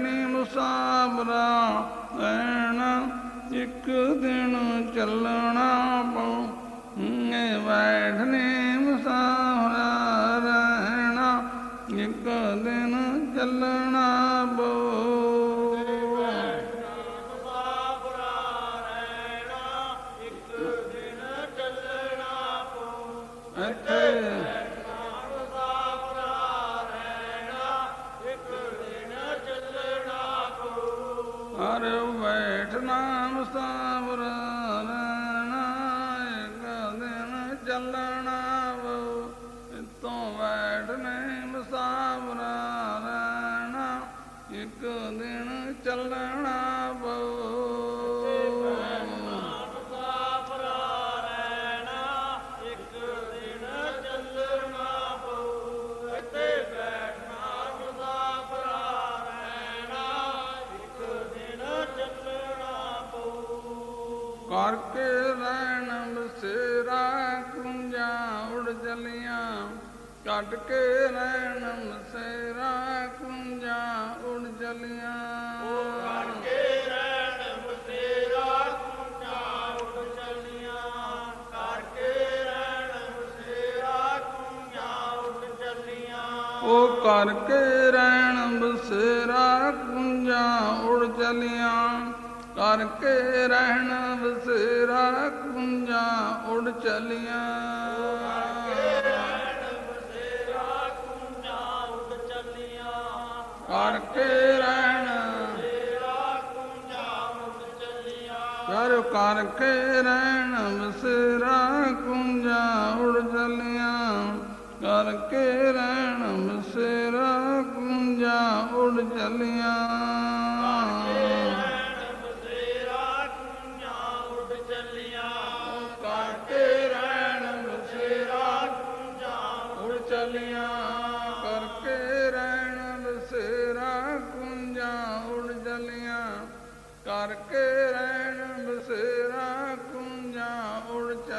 ਕਰਨੀ ਮੁਸਾਫਰਾ ਰਹਿਣਾ ਇੱਕ ਦਿਨ ਚੱਲਣਾ ਪਉ ਨੇ ਬੈਠਨੇ ਮੁਸਾਫਰਾ ਰਹਿਣਾ ਇੱਕ ਦਿਨ ਚੱਲਣਾ ਪਉ Hey! ਹਰ ਬੈਠਣਾ ਨਾਮ ਰਹਿਣਾ ਇੱਕ ਦਿਨ ਚੱਲਣਾ। ਉੜ ਚਲੀਆਂ ਕੱਟ ਕੇ ਰਹਿਣ ਬਸੇਰਾ ਕੁੰਜਾ ਉੜ ਚਲੀਆਂ ਉਹ ਕਰਕੇ ਰਹਿਣ ਬਸੇਰਾ ਕੁੰਜਾ ਉੜ ਚਲੀਆਂ ਕਰਕੇ ਰਹਿਣ ਬਸੇਰਾ ਕੁੰਜਾ ਉੜ ਚਲੀਆਂ ਕਰਕੇ ਰਹਿਣ। ਕਰ ਕਰਕੇ ਰਹਿਣ ਬਸੇਰਾ ਕੁੰਜਾ ਉੜ ਚਲੀਆਂ। ਕਰਕੇ ਰਹਿਣ ਬਸੇਰਾ ਕੁੰਜਾ ਉੜ ਚਲੀਆਂ।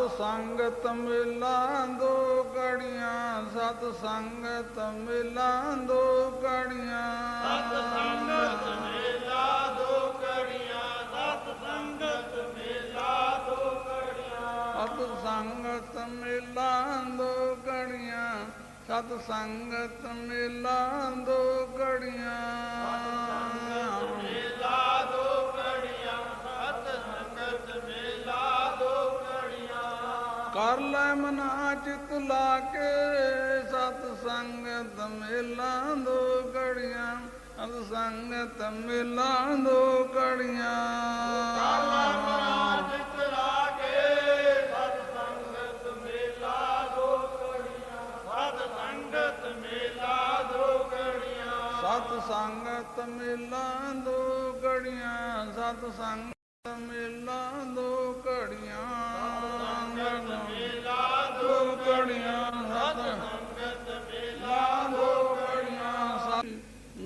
ਸਤ ਸੰਗਤ ਮਿਲਾਂ ਦੋ ਕੜੀਆਂ ਸਤ ਸੰਗਤ ਮਿਲਾਂ ਦੋ ਕੜੀਆਂ। ਸਤ ਸੰਗਤ ਮਿਲਾਂ ਦੋ ਕੜੀਆਂ ਸਤ ਸੰਗਤ ਮਿਲਾਂ ਦੋ ਕੜੀਆਂ। ਸਤ ਸੰਗਤ ਮਿਲਾਂ ਦੋ ਕੜੀਆਂ ਸਤ ਸੰਗਤ ਮਿਲਾਂ ਦੋ ਕੜੀਆਂ। ਕਰ ਲੈ ਮਨਾ ਚਿਤ ਲਾ ਕੇ ਸਤ ਸੰਗਤ ਮਿਲਾਂ ਦੋ ਕੜੀਆਂ ਸਤ ਸੰਗਤ ਮਿਲਾਂ ਦੋ ਕੜੀਆਂ ਕਰ ਲੈ ਮਨਾ ਚਿਤ ਲਾ ਕੇ ਸਤ ਸੰਗਤ ਮਿਲਾਂ ਦੋ ਕੜੀਆਂ ਸਤ ਸੰਗਤ ਮਿਲਾਂ ਦੋ ਕੜੀਆਂ ਸਤ ਸੰਗਤ ਮਿਲਾਂ ਦੋ ਕੜੀਆਂ ਸਤ ਸੰਗਤ ਮਿਲਾਂ ਦੋ